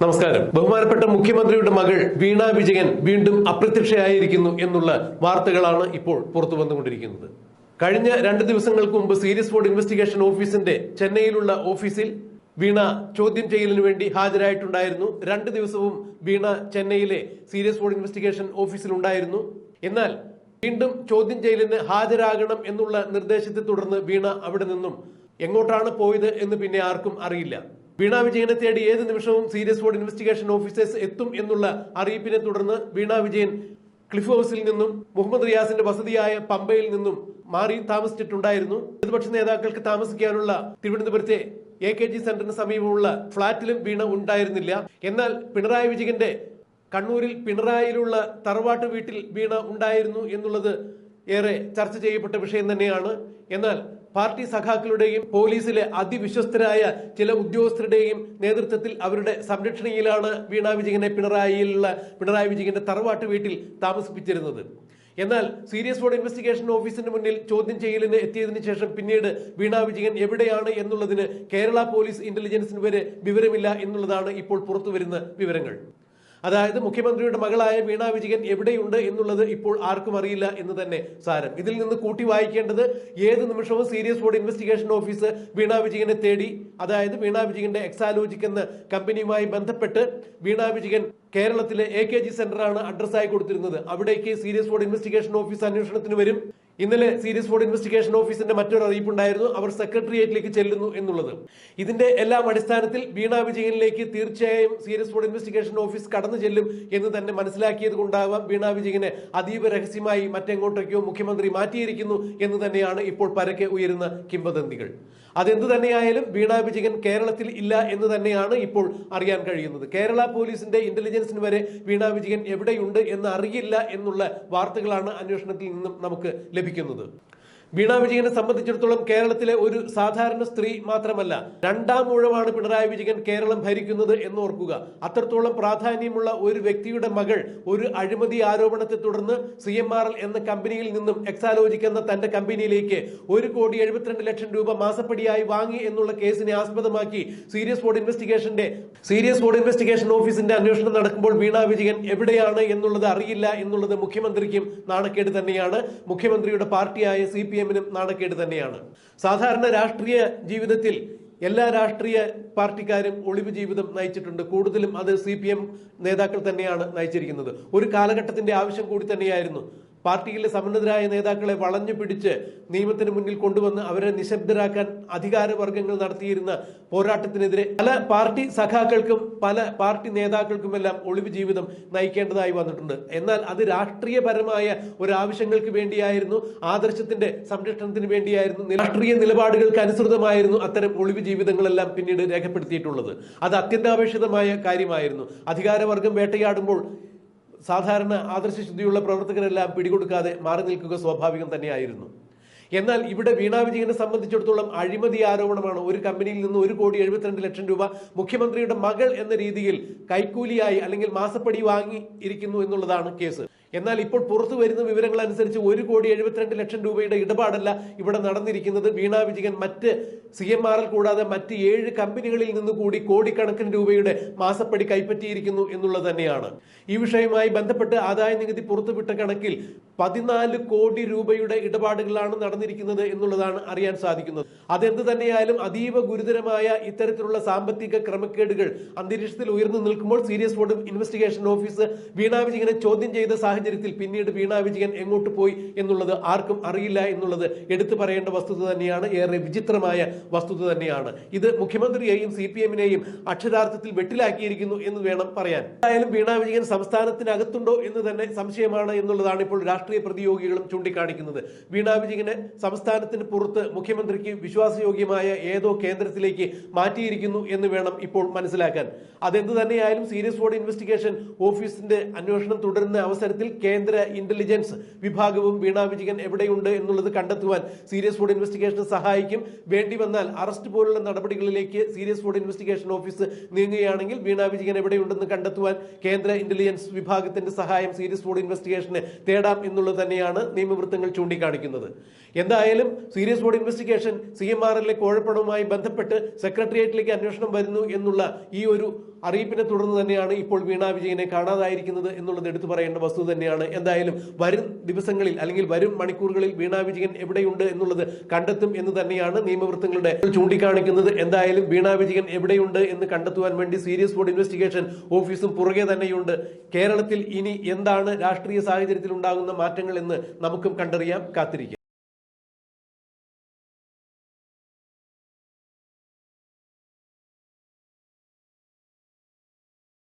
നമസ്കാരം. ബഹുമാനപ്പെട്ട മുഖ്യമന്ത്രിയുടെ മകൾ വീണ വിജയൻ വീണ്ടും അപ്രത്യക്ഷയായിരിക്കുന്നു എന്നുള്ള വാർത്തകളാണ് ഇപ്പോൾ പുറത്തു വന്നുകൊണ്ടിരിക്കുന്നത്. കഴിഞ്ഞ രണ്ട് ദിവസങ്ങൾക്ക് മുമ്പ് സീരിയസ് ഫോർഡ് ഇൻവെസ്റ്റിഗേഷൻ ഓഫീസിന്റെ ചെന്നൈയിലുള്ള ഓഫീസിൽ വീണ ചോദ്യം ചെയ്യലിനു വേണ്ടി ഹാജരായിട്ടുണ്ടായിരുന്നു. രണ്ട് ദിവസവും വീണ ചെന്നൈയിലെ സീരിയസ് ഫോർഡ് ഇൻവെസ്റ്റിഗേഷൻ ഓഫീസിൽ ഉണ്ടായിരുന്നു എന്നാൽ വീണ്ടും ചോദ്യം ചെയ്യലിന് ഹാജരാകണം എന്നുള്ള നിർദ്ദേശത്തെ തുടർന്ന് വീണ അവിടെ നിന്നും എങ്ങോട്ടാണ് പോയത് എന്ന് പിന്നെ ആർക്കും അറിയില്ല. വീണ വിജയനെ തേടി ഏത് നിമിഷവും സീരിയസ് ഫോർഡ് ഇൻവെസ്റ്റിഗേഷൻ ഓഫീസേഴ്സ് എത്തും എന്നുള്ള അറിയിപ്പിനെ തുടർന്ന് വീണ വിജയൻ ക്ലിഫ് ഹൗസിൽ നിന്നും മുഹമ്മദ് റിയാസിന്റെ വസതിയായ പമ്പയിൽ നിന്നും മാറി താമസിച്ചിട്ടുണ്ടായിരുന്നു. പ്രതിപക്ഷ നേതാക്കൾക്ക് താമസിക്കാനുള്ള തിരുവനന്തപുരത്തെ എ കെ ജി സെന്ററിന് സമീപമുള്ള ഫ്ളാറ്റിലും വീണ ഉണ്ടായിരുന്നില്ല. എന്നാൽ പിണറായി വിജയന്റെ കണ്ണൂരിൽ പിണറായിലുള്ള തറവാട്ട് വീട്ടിൽ വീണ ഉണ്ടായിരുന്നു എന്നുള്ളത് ഏറെ ചർച്ച ചെയ്യപ്പെട്ട വിഷയം തന്നെയാണ്. എന്നാൽ പാർട്ടി സഖാക്കളുടെയും പോലീസിലെ അതിവിശ്വസ്തരായ ചില ഉദ്യോഗസ്ഥരുടെയും നേതൃത്വത്തിൽ അവരുടെ സംരക്ഷണയിലാണ് വീണ വിജയനെ പിണറായിയിലുള്ള പിണറായി വിജയന്റെ തറവാട്ട് വീട്ടിൽ താമസിപ്പിച്ചിരുന്നത്. എന്നാൽ സീരിയസ് ഫോർഡ് ഇൻവെസ്റ്റിഗേഷൻ ഓഫീസിന് മുന്നിൽ ചോദ്യം ചെയ്യലിന് എത്തിയതിനു ശേഷം പിന്നീട് വീണ വിജയൻ എവിടെയാണ് എന്നുള്ളതിന് കേരള പോലീസ് ഇന്റലിജൻസിന് വരെ വിവരമില്ല എന്നുള്ളതാണ് ഇപ്പോൾ പുറത്തുവരുന്ന വിവരങ്ങൾ. അതായത് മുഖ്യമന്ത്രിയുടെ മകളായ വീണ വിജയൻ എവിടെയുണ്ട് എന്നുള്ളത് ഇപ്പോൾ ആർക്കും അറിയില്ല എന്ന് തന്നെ സാരം. ഇതിൽ നിന്ന് കൂട്ടി വായിക്കേണ്ടത് ഏത് നിമിഷവും serious fraud investigation office Veena വിജയനെ തേടി അതായത് വീണ വിജയന്റെ എക്സാലോജിക് എന്ന കമ്പനിയുമായി ബന്ധപ്പെട്ട് വീണ വിജയൻ കേരളത്തിലെ എ കെ ജി സെന്ററാണ് അഡ്രസ്സായി കൊടുത്തിരുന്നത്. അവിടേക്ക് സീരിയസ് ബോർഡ് ഇൻവെസ്റ്റിഗേഷൻ ഓഫീസ് അന്വേഷണത്തിന് വരും. ഇന്നലെ സീരിയസ് ഫോർ ഇൻവെസ്റ്റിഗേഷൻ ഓഫീസിന്റെ മറ്റൊരു അറിയിപ്പുണ്ടായിരുന്നു. അവർ സെക്രട്ടേറിയറ്റിലേക്ക് ചെല്ലുന്നു എന്നുള്ളത്. ഇതിന്റെ എല്ലാം അടിസ്ഥാനത്തിൽ വീണ വിജയനിലേക്ക് തീർച്ചയായും സീരിയസ് ഫോർ ഇൻവെസ്റ്റിഗേഷൻ ഓഫീസ് കടന്നു ചെല്ലും എന്ന് തന്നെ മനസ്സിലാക്കിയത് കൊണ്ടാവാം വീണ വിജയനെ അതീവ രഹസ്യമായി മറ്റെങ്ങോട്ടേക്കോ മുഖ്യമന്ത്രി മാറ്റിയിരിക്കുന്നു എന്ന് തന്നെയാണ് ഇപ്പോൾ പരക്കെ ഉയരുന്ന കിംവദന്തികൾ. അതെന്തു തന്നെയായാലും വീണ വിജയൻ കേരളത്തിൽ ഇല്ല എന്ന് തന്നെയാണ് ഇപ്പോൾ അറിയാൻ കഴിയുന്നത്. കേരള പോലീസിന്റെ ഇന്റലിജൻസിന് വരെ വീണ വിജയൻ എവിടെയുണ്ട് എന്ന് അറിയില്ല എന്നുള്ള വാർത്തകളാണ് അന്വേഷണത്തിൽ നിന്നും നമുക്ക് ലഭിക്കുന്നത് ലഭിക്കുന്നത്. വീണ വിജയനെ സംബന്ധിച്ചിടത്തോളം കേരളത്തിലെ ഒരു സാധാരണ സ്ത്രീ മാത്രമല്ല രണ്ടാം ഊഴമാണ് പിണറായി വിജയൻ കേരളം ഭരിക്കുന്നത് എന്ന് ഓർക്കുക അത്രത്തോളം പ്രാധാന്യമുള്ള ഒരു വ്യക്തിയുടെ മകൾ ഒരു അഴിമതി ആരോപണത്തെ തുടർന്ന് സി എന്ന കമ്പനിയിൽ നിന്നും എക്സാലോജിക് എന്ന തന്റെ കമ്പനിയിലേക്ക് ഒരു കോടി എഴുപത്തിരണ്ട് ലക്ഷം രൂപ മാസപ്പടിയായി വാങ്ങി എന്നുള്ള കേസിനെ ആസ്പദമാക്കി സീരിയസ് ബോർഡ് ഇൻവെസ്റ്റിഗേഷന്റെ സീരിയസ് ബോർഡ് ഇൻവെസ്റ്റിഗേഷൻ ഓഫീസിന്റെ അന്വേഷണം നടക്കുമ്പോൾ വീണ വിജയൻ എവിടെയാണ് എന്നുള്ളത് അറിയില്ല എന്നുള്ളത് മുഖ്യമന്ത്രിക്കും നാണക്കേട് തന്നെയാണ്. മുഖ്യമന്ത്രിയുടെ പാർട്ടിയായ സി പി എമ്മിനും നാണക്കേട് തന്നെയാണ്. സാധാരണ രാഷ്ട്രീയ ജീവിതത്തിൽ എല്ലാ രാഷ്ട്രീയ പാർട്ടിക്കാരും ഒളിവ് ജീവിതം നയിച്ചിട്ടുണ്ട്. കൂടുതലും അത് സി പി നേതാക്കൾ തന്നെയാണ് നയിച്ചിരിക്കുന്നത്. ഒരു കാലഘട്ടത്തിന്റെ ആവശ്യം കൂടി തന്നെയായിരുന്നു. പാർട്ടിയിലെ സമുന്നതരായ നേതാക്കളെ വളഞ്ഞു പിടിച്ച് നിയമത്തിന് മുന്നിൽ കൊണ്ടുവന്ന് അവരെ നിശബ്ദരാക്കാൻ അധികാരവർഗങ്ങൾ നടത്തിയിരുന്ന പോരാട്ടത്തിനെതിരെ പല പാർട്ടി സഖാക്കൾക്കും പല പാർട്ടി നേതാക്കൾക്കുമെല്ലാം ഒളിവ് ജീവിതം നയിക്കേണ്ടതായി വന്നിട്ടുണ്ട്. എന്നാൽ അത് രാഷ്ട്രീയപരമായ ഒരു ആവശ്യങ്ങൾക്ക് വേണ്ടിയായിരുന്നു ആദർശത്തിന്റെ സംരക്ഷണത്തിന് വേണ്ടിയായിരുന്നു രാഷ്ട്രീയ നിലപാടുകൾക്ക് അനുസൃതമായിരുന്നു അത്തരം ഒളിവ് ജീവിതങ്ങളെല്ലാം പിന്നീട് രേഖപ്പെടുത്തിയിട്ടുള്ളത്. അത് അത്യന്താപേക്ഷിതമായ കാര്യമായിരുന്നു. അധികാരവർഗം വേട്ടയാടുമ്പോൾ സാധാരണ ആദർശശുദ്ധിയുള്ള പ്രവർത്തകരെല്ലാം പിടികൊടുക്കാതെ മാറി നിൽക്കുക സ്വാഭാവികം തന്നെയായിരുന്നു. എന്നാൽ ഇവിടെ വീണാ വിജയനെ സംബന്ധിച്ചിടത്തോളം അഴിമതി ആരോപണമാണ്. ഒരു കമ്പനിയിൽ നിന്ന് ഒരു കോടി എഴുപത്തിരണ്ട് ലക്ഷം രൂപ മുഖ്യമന്ത്രിയുടെ മകൾ എന്ന രീതിയിൽ കൈക്കൂലിയായി അല്ലെങ്കിൽ മാസപ്പടി വാങ്ങി ഇരിക്കുന്നു എന്നുള്ളതാണ് കേസ്. എന്നാൽ ഇപ്പോൾ പുറത്തു വരുന്ന വിവരങ്ങൾ അനുസരിച്ച് ഒരു കോടി എഴുപത്തിരണ്ട് ലക്ഷം രൂപയുടെ ഇടപാടല്ല ഇവിടെ നടന്നിരിക്കുന്നത്. വീണ വിജയൻ മറ്റ് സി എം ആർ എൽ കൂടാതെ മറ്റ് ഏഴ് കമ്പനികളിൽ നിന്ന് കൂടി കോടിക്കണക്കിന് രൂപയുടെ മാസപ്പടി കൈപ്പറ്റിയിരിക്കുന്നു എന്നുള്ളത് തന്നെയാണ്. ഈ വിഷയവുമായി ബന്ധപ്പെട്ട് ആദായ നികുതി പുറത്തുവിട്ട കണക്കിൽ പതിനാല് കോടി രൂപയുടെ ഇടപാടുകളാണ് നടന്നിരിക്കുന്നത് എന്നുള്ളതാണ് അറിയാൻ സാധിക്കുന്നത്. അതെന്ത് തന്നെയായാലും അതീവ ഗുരുതരമായ ഇത്തരത്തിലുള്ള സാമ്പത്തിക ക്രമക്കേടുകൾ അന്തരീക്ഷത്തിൽ ഉയർന്നു നിൽക്കുമ്പോൾ serious fraud investigation office Veena വിജയനെ ചോദ്യം ചെയ്ത സാഹചര്യത്തിൽ പിന്നീട് വീണ വിജയൻ എങ്ങോട്ട് പോയി എന്നുള്ളത് ആർക്കും അറിയില്ല എന്നുള്ളത് എടുത്തു പറയേണ്ട വസ്തുത തന്നെയാണ് ഏറെ വിചിത്രമായ വസ്തുത തന്നെയാണ്. ഇത് മുഖ്യമന്ത്രിയെയും സി പി എമ്മിനെയും അക്ഷരാർത്ഥത്തിൽ വെട്ടിലാക്കിയിരിക്കുന്നു എന്ന് വേണം പറയാൻ. എന്തായാലും വീണ വിജയൻ സംസ്ഥാനത്തിനകത്തുണ്ടോ എന്ന് തന്നെ സംശയമാണ് എന്നുള്ളതാണ് ഇപ്പോൾ രാഷ്ട്രീയ പ്രതിയോഗികളും ചൂണ്ടിക്കാണിക്കുന്നത്. വീണ വിജയനെ സംസ്ഥാനത്തിന് പുറത്ത് മുഖ്യമന്ത്രിക്ക് വിശ്വാസയോഗ്യമായ ഏതോ കേന്ദ്രത്തിലേക്ക് മാറ്റിയിരിക്കുന്നു എന്ന് വേണം ഇപ്പോൾ മനസ്സിലാക്കാൻ. അതെന്ത് തന്നെയായാലും സീരിയസ് ബോർഡ് ഇൻവെസ്റ്റിഗേഷൻ ഓഫീസിന്റെ അന്വേഷണം തുടരുന്ന അവസരത്തിൽ കേന്ദ്ര ഇന്റലിജൻസ് വിഭാഗവും വീണ വിജയൻ എവിടെയുണ്ട് എന്നുള്ളത് കണ്ടെത്തുവാൻ സീരിയസ് ഫുഡ് ഇൻവെസ്റ്റിഗേഷൻ സഹായിക്കും. വേണ്ടി വന്നാൽ അറസ്റ്റ് പോലുള്ള നടപടികളിലേക്ക് സീരിയസ് ഫുഡ് ഇൻവെസ്റ്റിഗേഷൻ ഓഫീസ് നീങ്ങുകയാണെങ്കിൽ വീണ വിജയൻ എവിടെയുണ്ടെന്ന് കണ്ടെത്തുവാൻ കേന്ദ്ര ഇന്റലിജൻസ് വിഭാഗത്തിന്റെ സഹായം സീരിയസ് ഫുഡ് ഇൻവെസ്റ്റിഗേഷന് തേടാം എന്നുള്ളത് തന്നെയാണ് നിയമവൃത്തങ്ങൾ ചൂണ്ടിക്കാണിക്കുന്നത്. എന്തായാലും serious fraud investigation C M R എല്ലിലെ കോഴപ്പണവുമായി ബന്ധപ്പെട്ട് സെക്രട്ടേറിയറ്റിലേക്ക് അന്വേഷണം വരുന്നു എന്നുള്ള ഈ ഒരു അറിയിപ്പിനെ തുടർന്ന് തന്നെയാണ് ഇപ്പോൾ വീണ വിജയനെ കാണാതായിരിക്കുന്നത് എന്നുള്ളത് എടുത്തു പറയേണ്ട വസ്തു തന്നെയാണ്. എന്തായാലും വരും ദിവസങ്ങളിൽ അല്ലെങ്കിൽ വരും മണിക്കൂറുകളിൽ വീണ വിജയൻ എവിടെയുണ്ട് എന്നുള്ളത് കണ്ടെത്തും എന്ന് തന്നെയാണ് നിയമവൃത്തങ്ങളുടെ ചൂണ്ടിക്കാണിക്കുന്നത്. എന്തായാലും വീണ വിജയൻ എവിടെയുണ്ട് എന്ന് കണ്ടെത്തുവാൻ വേണ്ടി സീരിയസ് ബോർഡ് ഇൻവെസ്റ്റിഗേഷൻ ഓഫീസും പുറകെ തന്നെയുണ്ട്. കേരളത്തിൽ ഇനി എന്താണ് രാഷ്ട്രീയ സാഹചര്യത്തിൽ ഉണ്ടാകുന്ന മാറ്റങ്ങൾ എന്ന് നമുക്കും കണ്ടറിയാം. കാത്തിരിക്കാം.